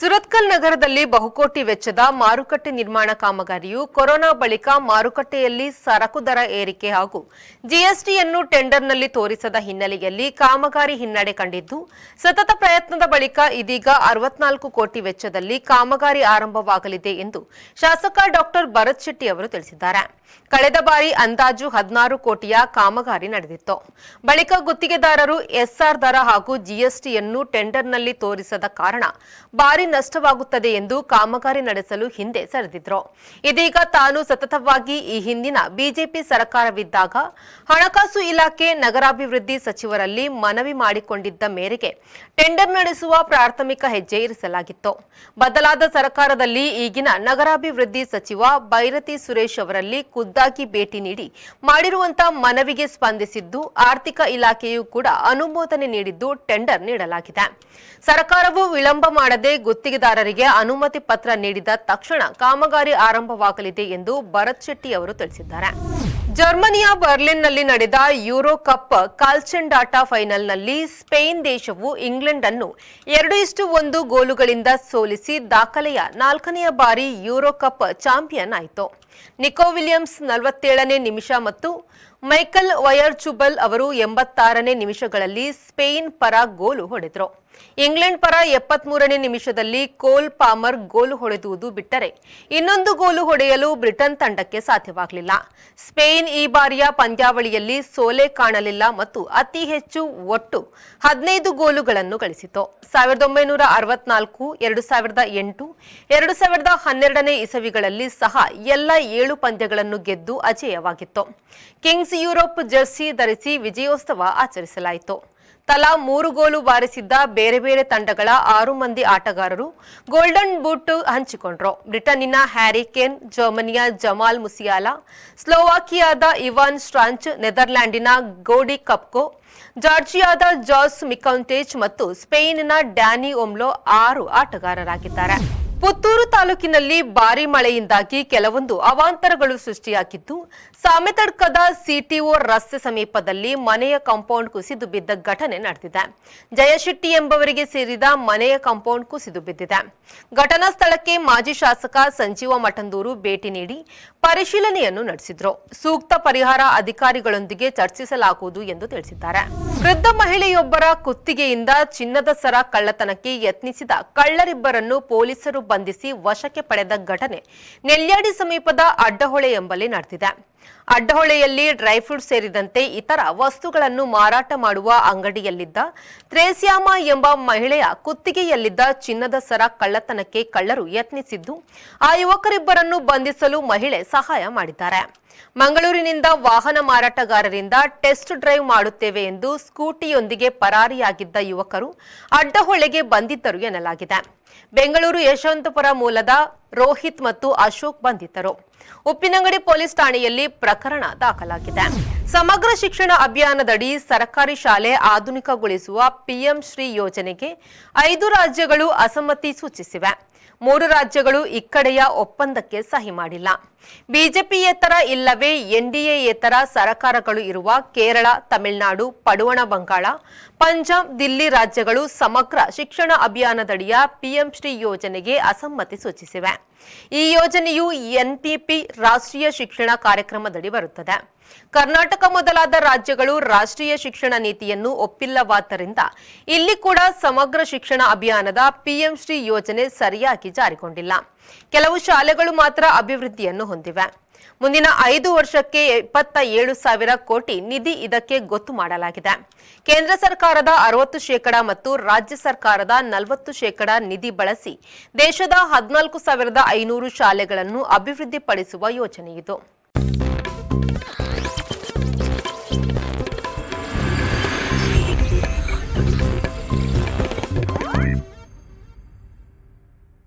ಉಪ್ಪಲ್ ನಗರದಲ್ಲಿ ಬಹುಕೋಟಿ ವೆಚ್ಚದ ಮಾರುಕಟ್ಟೆ ನಿರ್ಮಾಣ ಕಾಮಗಾರಿಯು ಕೊರೋನಾ ಬಳಿಕ ಮಾರುಕಟ್ಟೆಯಲ್ಲಿ ಸರಕು ದರ ಏರಿಕೆ ಹಾಗೂ ಜಿಎಸ್ಟಿಯನ್ನು ಟೆಂಡರ್ನಲ್ಲಿ ತೋರಿಸದ ಹಿನ್ನೆಲೆಯಲ್ಲಿ ಕಾಮಗಾರಿ ಹಿನ್ನಡೆ ಕಂಡಿದ್ದು, ಸತತ ಪ್ರಯತ್ನದ ಬಳಿಕ ಇದೀಗ ಅರವತ್ನಾಲ್ಕು ಕೋಟಿ ವೆಚ್ಚದಲ್ಲಿ ಕಾಮಗಾರಿ ಆರಂಭವಾಗಲಿದೆ ಎಂದು ಶಾಸಕ ಡಾಕ್ಟರ್ ಭರತ್ ಶೆಟ್ಟಿ ಅವರು ತಿಳಿಸಿದ್ದಾರೆ. ಕಳೆದ ಬಾರಿ ಅಂದಾಜು ಹದಿನಾರು ಕೋಟಿಯ ಕಾಮಗಾರಿ ನಡೆದಿತ್ತು. ಬಳಿಕ ಗುತ್ತಿಗೆದಾರರು ಎಸ್ಆರ್ ದರ ಹಾಗೂ ಜಿಎಸ್ಟಿಯನ್ನು ಟೆಂಡರ್ನಲ್ಲಿ ತೋರಿಸದ ಕಾರಣ, ಭಾರಿ ನಷ್ಟವಾಗುತ್ತದೆ ಎಂದು ಕಾಮಗಾರಿ ನಡೆಸಲು ಹಿಂದೆ ಸರಿದಿದ್ರು. ಇದೀಗ ತಾನು ಸತತವಾಗಿ ಈ ಹಿಂದಿನ ಬಿಜೆಪಿ ಸರ್ಕಾರವಿದ್ದಾಗ ಹಣಕಾಸು ಇಲಾಖೆ ನಗರಾಭಿವೃದ್ಧಿ ಸಚಿವರಲ್ಲಿ ಮನವಿ ಮಾಡಿಕೊಂಡಿದ್ದ ಮೇರೆಗೆ ಟೆಂಡರ್ ನಡೆಸುವ ಪ್ರಾಥಮಿಕ ಹೆಜ್ಜೆ ಇರಿಸಲಾಗಿತ್ತು. ಬದಲಾದ ಸರ್ಕಾರದಲ್ಲಿ ಈಗಿನ ನಗರಾಭಿವೃದ್ಧಿ ಸಚಿವ ಭೈರತಿ ಸುರೇಶ್ ಅವರಲ್ಲಿ ಖುದ್ದಾಗಿ ಭೇಟಿ ನೀಡಿ ಮಾಡಿರುವಂತಹ ಮನವಿಗೆ ಸ್ಪಂದಿಸಿದ್ದು ಆರ್ಥಿಕ ಇಲಾಖೆಯೂ ಕೂಡ ಅನುಮೋದನೆ ನೀಡಿದ್ದು ಟೆಂಡರ್ ನೀಡಲಾಗಿದೆ. ಸರ್ಕಾರವು ವಿಳಂಬ ಮಾಡದೆ ಗುತ್ತಿಗೆದಾರರಿಗೆ ಅನುಮತಿ ಪತ್ರ ನೀಡಿದ ತಕ್ಷಣ ಕಾಮಗಾರಿ ಆರಂಭವಾಗಲಿದೆ ಎಂದು ಭರತ್ ಶೆಟ್ಟಿ ಅವರು ತಿಳಿಸಿದ್ದಾರೆ. ಜರ್ಮನಿಯ ಬರ್ಲಿನ್ನಲ್ಲಿ ನಡೆದ ಯೂರೋ ಕಪ್ ಕಾಲ್ಚೆಂಡಾಟಾ ಫೈನಲ್ನಲ್ಲಿ ಸ್ಪೇನ್ ದೇಶವು ಇಂಗ್ಲೆಂಡ್ ಅನ್ನು ಎರಡು ಇಷ್ಟು ಒಂದು ಗೋಲುಗಳಿಂದ ಸೋಲಿಸಿ ದಾಖಲೆಯ ನಾಲ್ಕನೆಯ ಬಾರಿ ಯೂರೋ ಕಪ್ ಚಾಂಪಿಯನ್ ಆಯಿತು. ನಿಕೋ ವಿಲಿಯಮ್ಸ್ ನಲವತ್ತೇಳನೇ ನಿಮಿಷ ಮತ್ತು ಮೈಕಲ್ ವಯರ್ಚುಬಲ್ ಅವರು ಎಂಬತ್ತಾರನೇ ನಿಮಿಷಗಳಲ್ಲಿ ಸ್ಪೇನ್ ಪರ ಗೋಲು ಹೊಡೆದರು. ಇಂಗ್ಲೆಂಡ್ ಪರ ಎಪ್ಪತ್ಮೂರನೇ ನಿಮಿಷದಲ್ಲಿ ಕೋಲ್ ಪಾಮರ್ ಗೋಲು ಹೊಡೆದುವುದು ಬಿಟ್ಟರೆ ಇನ್ನೊಂದು ಗೋಲು ಹೊಡೆಯಲು ಬ್ರಿಟನ್ ತಂಡಕ್ಕೆ ಸಾಧ್ಯವಾಗಲಿಲ್ಲ. ಸ್ಪೇನ್ ಈ ಬಾರಿಯ ಪಂದ್ಯಾವಳಿಯಲ್ಲಿ ಸೋಲೆ ಕಾಣಲಿಲ್ಲ ಮತ್ತು ಅತಿ ಹೆಚ್ಚು ಒಟ್ಟು ಹದಿನೈದು ಗೋಲುಗಳನ್ನು ಗಳಿಸಿತು ಸಾವಿರದ ಒಂಬೈನೂರ ಅರವತ್ನಾಲ್ಕು, ಎರಡು ಸಾವಿರದ ಎಂಟು, ಎರಡು ಸಾವಿರದ ಹನ್ನೆರಡನೇ ಇಸವಿಗಳಲ್ಲಿ ಸಹ ಎಲ್ಲ ಏಳು ಪಂದ್ಯಗಳನ್ನು ಗೆದ್ದು ಅಜೇಯವಾಗಿತ್ತು. ಕಿಂಗ್ಸ್ ಯುರೋಪ್ ಜರ್ಸಿ ಧರಿಸಿ ವಿಜಯೋತ್ಸವ ಆಚರಿಸಲಾಯಿತು. ತಲಾ ಮೂರು ಗೋಲು ಬಾರಿಸಿದ್ದ ಬೇರೆ ಬೇರೆ ತಂಡಗಳ ಆರು ಮಂದಿ ಆಟಗಾರರು ಗೋಲ್ಡನ್ ಬೂಟ್ ಹಂಚಿಕೊಂಡ್ರು. ಬ್ರಿಟನ್ನಿನ ಹ್ಯಾರಿ ಕೇನ್, ಜರ್ಮನಿಯ ಜಮಾಲ್ ಮುಸಿಯಾಲಾ, ಸ್ಲೋವಾಕಿಯಾದ ಇವಾನ್ ಸ್ಟ್ರಾಂಚ್, ನೆದರ್ಲ್ಯಾಂಡಿನ ಗೋಡಿ ಕಪ್ಕೋ, ಜಾರ್ಜಿಯಾದ ಜಾಸ್ ಮಿಕೌಂಟೇಜ್ ಮತ್ತು ಸ್ಪೇನಿನ ಡ್ಯಾನಿ ಒಮ್ಲೋ ಆರು ಆಟಗಾರರಾಗಿದ್ದಾರೆ. ಪುತ್ತೂರು ತಾಲೂಕಿನಲ್ಲಿ ಭಾರಿ ಮಳೆಯಿಂದಾಗಿ ಕೆಲವೊಂದು ಅವಾಂತರಗಳು ಸೃಷ್ಟಿಯಾಗಿದ್ದು, ಸಾಮೆತಡ್ಕದ ಸಿಟಿಒ ರಸ್ತೆ ಸಮೀಪದಲ್ಲಿ ಮನೆಯ ಕಾಂಪೌಂಡ್ ಕುಸಿದು ಬಿದ್ದ ಘಟನೆ ನಡೆದಿದೆ. ಜಯಶೆಟ್ಟಿ ಎಂಬವರಿಗೆ ಸೇರಿದ ಮನೆಯ ಕಾಂಪೌಂಡ್ ಕುಸಿದು ಬಿದ್ದಿದೆ. ಘಟನಾ ಸ್ಥಳಕ್ಕೆ ಮಾಜಿ ಶಾಸಕ ಸಂಜೀವ ಮಠಂದೂರು ಭೇಟಿ ನೀಡಿ ಪರಿಶೀಲನೆಯನ್ನು ನಡೆಸಿದ್ರು. ಸೂಕ್ತ ಪರಿಹಾರ ಅಧಿಕಾರಿಗಳೊಂದಿಗೆ ಚರ್ಚಿಸಲಾಗುವುದು ಎಂದು ತಿಳಿಸಿದ್ದಾರೆ. ವೃದ್ಧ ಮಹಿಳೆಯೊಬ್ಬರ ಕುತ್ತಿಗೆಯಿಂದ ಚಿನ್ನದ ಸರ ಕಳ್ಳತನಕ್ಕೆ ಯತ್ನಿಸಿದ ಕಳ್ಳರಿಬ್ಬರನ್ನು ಪೊಲೀಸರು ಬಂಧಿಸಿ ವಶಕ್ಕೆ ಪಡೆದ ಘಟನೆ ನೆಲ್ಯಾಡಿ ಸಮೀಪದ ಅಡ್ಡಹೊಳೆ ಎಂಬಲ್ಲಿ ನಡೆದಿದೆ. ಅಡ್ಡಹೊಳೆಯಲ್ಲಿ ಡ್ರೈ ಫ್ರೂಟ್ ಸೇರಿದಂತೆ ಇತರ ವಸ್ತುಗಳನ್ನು ಮಾರಾಟ ಮಾಡುವ ಅಂಗಡಿಯಲ್ಲಿದ್ದ ತ್ರೇಸ್ಯಾಮ ಎಂಬ ಮಹಿಳೆಯ ಕುತ್ತಿಗೆಯಲ್ಲಿದ್ದ ಚಿನ್ನದ ಸರ ಕಳ್ಳತನಕ್ಕೆ ಕಳ್ಳರು ಯತ್ನಿಸಿದ್ದು, ಆ ಯುವಕರಿಬ್ಬರನ್ನು ಬಂಧಿಸಲು ಮಹಿಳೆ ಸಹಾಯ ಮಾಡಿದ್ದಾರೆ. ಮಂಗಳೂರಿನಿಂದ ವಾಹನ ಮಾರಾಟಗಾರರಿಂದ ಟೆಸ್ಟ್ ಡ್ರೈವ್ ಮಾಡುತ್ತೇವೆ ಎಂದು ಸ್ಕೂಟಿಯೊಂದಿಗೆ ಪರಾರಿಯಾಗಿದ್ದ ಯುವಕರು ಅಡ್ಡಹೊಳೆಗೆ ಬಂದಿದ್ದರು ಎನ್ನಲಾಗಿದೆ. ಬೆಂಗಳೂರು ಯಶವಂತಪುರ ಮೂಲದ ರೋಹಿತ್ ಮತ್ತು ಅಶೋಕ್ ಬಂಧಿತರು. ಉಪ್ಪಿನಂಗಡಿ ಪೊಲೀಸ್ ಠಾಣೆಯಲ್ಲಿ ಪ್ರಕರಣ ದಾಖಲಾಗಿದೆ. ಸಮಗ್ರ ಶಿಕ್ಷಣ ಅಭಿಯಾನದಡಿ ಸರ್ಕಾರಿ ಶಾಲೆ ಆಧುನಿಕಗೊಳಿಸುವ ಪಿಎಂ ಶ್ರೀ ಯೋಜನೆಗೆ ಐದು ರಾಜ್ಯಗಳು ಅಸಮ್ಮತಿ ಸೂಚಿಸಿವೆ. ಮೂರು ರಾಜ್ಯಗಳು ಇಕ್ಕಡೆಯ ಒಪ್ಪಂದಕ್ಕೆ ಸಹಿ ಮಾಡಿಲ್ಲ. ಬಿಜೆಪಿಯೇತರ ಇಲ್ಲವೇ ಎನ್ಡಿಎಯೇತರ ಸರ್ಕಾರಗಳು ಇರುವ ಕೇರಳ, ತಮಿಳುನಾಡು, ಪಡುವಣ, ಬಂಗಾಳ, ಪಂಜಾಬ್, ದಿಲ್ಲಿ ರಾಜ್ಯಗಳು ಸಮಗ್ರ ಶಿಕ್ಷಣ ಅಭಿಯಾನದಡಿಯ ಪಿಎಂ ಶ್ರೀ ಯೋಜನೆಗೆ ಅಸಮ್ಮತಿ ಸೂಚಿಸಿವೆ. ಈ ಯೋಜನೆಯು ಎನ್ಪಿಪಿ ರಾಷ್ಟ್ರೀಯ ಶಿಕ್ಷಣ ಕಾರ್ಯಕ್ರಮದಡಿ ಬರುತ್ತದೆ. ಕರ್ನಾಟಕ ಮೊದಲಾದ ರಾಜ್ಯಗಳು ರಾಷ್ಟ್ರೀಯ ಶಿಕ್ಷಣ ನೀತಿಯನ್ನು ಒಪ್ಪಿಲ್ಲವಾದ್ದರಿಂದ ಇಲ್ಲಿ ಕೂಡ ಸಮಗ್ರ ಶಿಕ್ಷಣ ಅಭಿಯಾನದ ಪಿಎಂ ಶ್ರೀ ಯೋಜನೆ ಸರಿಯಾಗಿ ಜಾರಿಗೊಂಡಿಲ್ಲ. ಕೆಲವು ಶಾಲೆಗಳು ಮಾತ್ರ ಅಭಿವೃದ್ಧಿಯನ್ನು ಹೊಂದಿವೆ. ಮುಂದಿನ ಐದು ವರ್ಷಕ್ಕೆ ಇಪ್ಪತ್ತ ಏಳು ಸಾವಿರ ಕೋಟಿ ನಿಧಿ ಇದಕ್ಕೆ ಗೊತ್ತು ಮಾಡಲಾಗಿದೆ. ಕೇಂದ್ರ ಸರ್ಕಾರದ ಅರವತ್ತು ಶೇಕಡ ಮತ್ತು ರಾಜ್ಯ ಸರ್ಕಾರದ ನಲವತ್ತು ಶೇಕಡ ನಿಧಿ ಬಳಸಿ ದೇಶದ ಹದಿನಾಲ್ಕು ಸಾವಿರದ ಐನೂರು ಶಾಲೆಗಳನ್ನು ಅಭಿವೃದ್ಧಿಪಡಿಸುವ ಯೋಜನೆಯಿದು